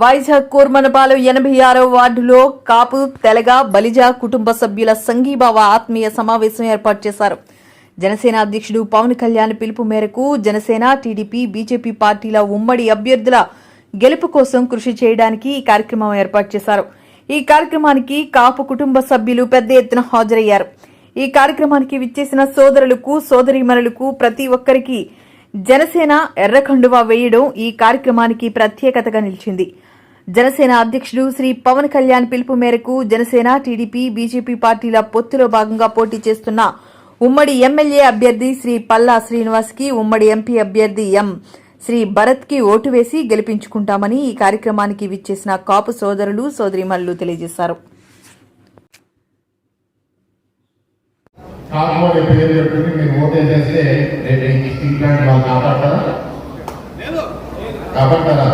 వైజాగ్ కూర్మనపాలెం ఎనభై ఆరో వార్డులో కాపు తెలగ బలిజ కుటుంబ సభ్యుల సంఘీభావ ఆత్మీయ సమావేశం ఏర్పాటు చేశారు. జనసేన అధ్యక్షుడు పవన్ కళ్యాణ్ పిలుపు మేరకు జనసేన టీడీపీ బీజేపీ పార్టీల ఉమ్మడి అభ్యర్థుల గెలుపు కోసం కృషి చేయడానికి ఈ కార్యక్రమం ఏర్పాటు చేశారు. ఈ కార్యక్రమానికి కాపు కుటుంబ సభ్యులు పెద్ద ఎత్తున హాజరయ్యారు. ఈ కార్యక్రమానికి విచ్చేసిన సోదరులకు సోదరీమణులకు ప్రతి ఒక్కరికి జనసేన ఎర్రకండువా వేయడం ఈ కార్యక్రమానికి ప్రత్యేకతగా నిలిచింది. జనసేన అధ్యక్షుడు శ్రీ పవన్ కళ్యాణ్ పిలుపు మేరకు జనసేన టీడీపీ బీజేపీ పార్టీల పొత్తులో భాగంగా పోటీ చేస్తున్న ఉమ్మడి ఎమ్మెల్యే అభ్యర్థి శ్రీ పల్లా శ్రీనివాస్కి ఉమ్మడి ఎంపీ అభ్యర్థి ఎం శ్రీ భరత్కి ఓటు వేసి గెలిపించుకుంటామని ఈ కార్యక్రమానికి విచ్చేసిన కాపు సోదరులు సోదరిమల్లు తెలియజేశారు. కాకపోతే పేరు చెప్పుకుని మీరు ఓటేసేస్తే రేపు ఈ స్టీల్ ప్లాంట్ వాళ్ళు కాపాడతారా? కాపాడతారా?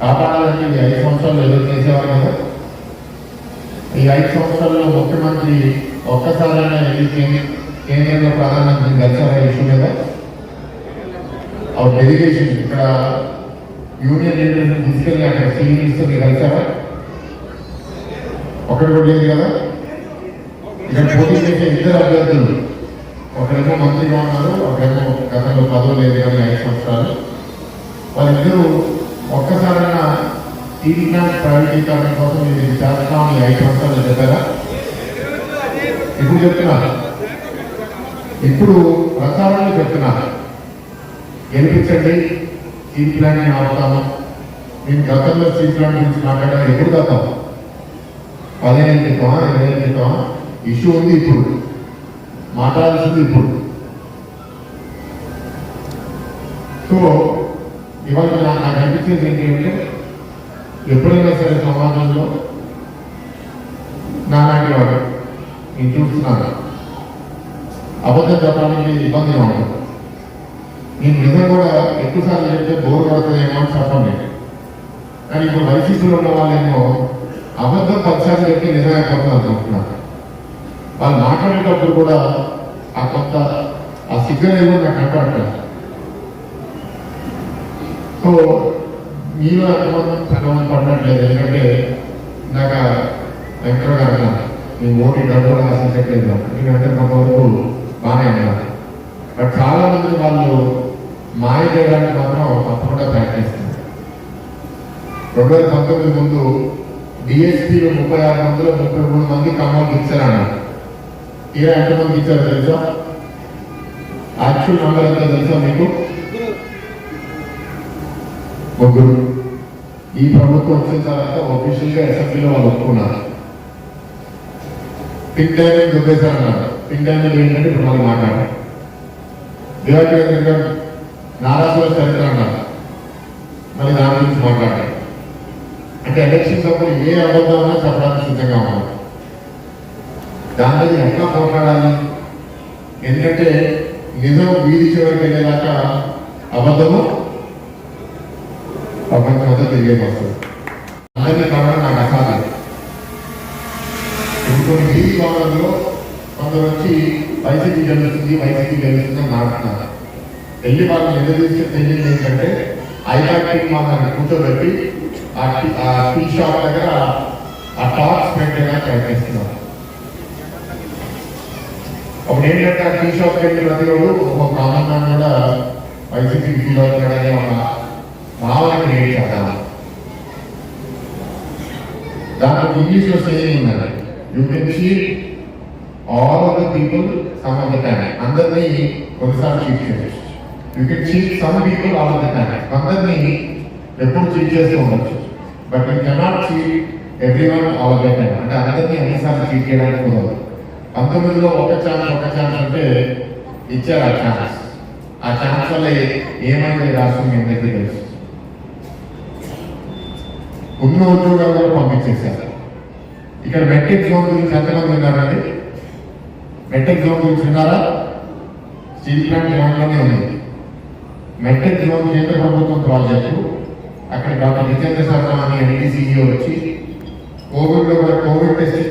కాపాడాలని ఐదు సంవత్సరాలు ఎదురు చేసేవారు కదా. ఈ ఐదు సంవత్సరాల్లో ముఖ్యమంత్రి ఒక్కసారైనా వెళ్ళి కేంద్రంలో ప్రధానమంత్రిని కలిసారా ఈ ఇష్యూ మీద? ఆ డెలిగేషన్ ఇక్కడ యూనియన్ లీడర్ని తీసుకెళ్ళి అక్కడ మినిస్టర్ని కలిసారా? ఒకటి కూడా లేదు కదా? ఇక్కడ పోటీ చేసే ఇద్దరు అభ్యర్థులు. ఒకరేమో మంత్రిగా ఉన్నారు ఒకరేమో గతంలో పదవి లేదు కానీ ఐదు సంవత్సరాలు. వాళ్ళిద్దరూ ఒక్కసారైనా స్టీల్ ప్లాంట్ ప్రైవేటీకరణ కోసం ఇది చేస్తామని ఐదు సంవత్సరాలు చెప్పారా? ఇప్పుడు చెప్తున్నా? ఇప్పుడు ప్రచారంలో చెప్తున్నా? గెలిపించండి స్టీల్ ప్లాంట్ని ఆపుతాము. నేను గతంలో స్టీల్ ప్లాంట్ గురించి మాట్లాడాను ఎప్పుడు గతం? పదిహేను క్రితమా ఇరవై ఏళ్ళ క్రితమా ఇష్యూ ఉంది ఇప్పుడు. మాట్లాడాల్సింది ఇప్పుడు. సో ఇవాళ నా- నాకు అనిపించేది ఏంటంటే అంటే ఎప్పుడైనా సరే సమాజంలో నాలాంటి వాడు నేను చూస్తున్నాను అబద్ధం చెప్పడానికి ఇబ్బంది ఉండదు. నేను నిజం కూడా ఎక్కువసార్లు చెప్తే బోర్ పడుతుందేమో అని చెప్పండి కానీ ఇప్పుడు వైసీపీలో ఉన్న వాళ్ళేమో అబద్ధం పదిసార్లు చెప్పి నిజం అయిపోతుంది అనుకుంటున్నాను వాళ్ళు మాట్లాడేటప్పుడు కూడా ఆ కొత్త ఆ సిగ్నల్ ఏమో నాకు కనపడట్లేదు. సో మీలో ఎంతమంది ఎంతమంది పడట్లేదు ఎందుకంటే ఇందాక వెంకట గారు అన్నారు మీ ఓటు డబ్బులు ఆశించట్లేదు ఎందుకంటే కొంతవరకు బాగానే ఉన్నారు బట్ చాలా మంది వాళ్ళు మాయ చేయడానికి మాత్రం తప్పకుండా ప్రయత్నిస్తున్నారు. రెండు వేల పంతొమ్మిది ముందు డిఎస్పీలో ముప్పై ఆరు మందిలో ముప్పై మూడు మంది ఖమ్మంకి ఇచ్చారన్నారు. తీరా ఎంతమంది ఇచ్చారు తెలుసా? యాక్చువల్ నెంబర్ ఎంత తెలుసా మీకు? ముగ్గురు. ఈ ప్రభుత్వం వచ్చిన తర్వాత ఒఫీషియల్గా అసెంబ్లీలో వాళ్ళు ఒప్పుకున్నారు. పింక్ డైమండ్ దుబ్బేశారన్నారు. పింక్ డైమండ్ ఏంటంటే ఇప్పుడు మనం మాట్లాడారు దివాకర్ నారాసుల చరిత్ర అన్నారు. మళ్ళీ దాని గురించి మాట్లాడారు అంటే ఎలక్షన్స్ అప్పుడు ఏ అబద్ధమైనా చెప్పడానికి సిద్ధంగా ఉన్నారు. దాని ఎట్లా పోట్లాడాలి? ఎందుకంటే నిజం వీధి చివరికి వెళ్ళేదాకా అబద్ధము అబద్ధం అంతా తిరిగే అందరినీ కావడం నాకు అసాధ్యం ఇప్పుడు కొన్ని వీధి భావనలో కొందరు వచ్చి వైసీపీ గెలుస్తుంది వైసీపీ గెలుస్తుంది అని మాట్లాడుతున్నారు వెళ్ళి వాళ్ళని నిలదీసే తెలియదు ఏంటంటే ఐపాక్ మాకు కూర్చోబెట్టి ఆ టీ- షాప్ దగ్గర ఆ టాక్స్ పెట్టేలా ప్రయత్నిస్తున్నారు అప్పుడు ఏంటంటే ఆ టీ షాప్ వెళ్ళి ప్రతి రోజు ఒక కామన్ కూడా వైసీపీ ఫీల్ అవుతున్నాడనే మన భావన క్రియేట్ చేద్దాం దాంట్లో ఇంగ్లీష్ సేయింగ్ ఉన్నది? You can cheat all of the people some of the time అందరినీ కొన్నిసార్లు చీట్ చేయొచ్చు you can cheat some people all of the time అందరినీ ఎప్పుడు చీట్ చేస్తూ ఉండొచ్చు. But you cannot cheat everyone all of the time అంటే అందరినీ అన్నిసార్లు చీట్ చేయడానికి కుదరదు. పంతొమ్మిదిలో ఒక ఛాన్స్ ఒక ఛాన్స్ అంటే ఇచ్చారు ఆ ఛాన్స్ ఆ ఛాన్స్ వల్ల ఏమైంది రాష్ట్రం మీ అందరికీ తెలుసు. ఉన్న ఉద్యోగాలు కూడా పంపించేశారు. ఇక్కడ మెట్రిక్ జోన్ గురించి ఎంతమంది విన్నారండి మెట్రిక్ జోన్ గురించి విన్నారా స్టీల్ ప్లాంట్ జోన్లోనే ఉంది. మెట్రిక్ జోన్ కేంద్ర ప్రభుత్వం ప్రాజెక్టు. అక్కడ డాక్టర్ జితేంద్ర శర్మ అని ఎన్డీసీఈ వచ్చి కోవిడ్లో కూడా కోవిడ్ టెస్ట్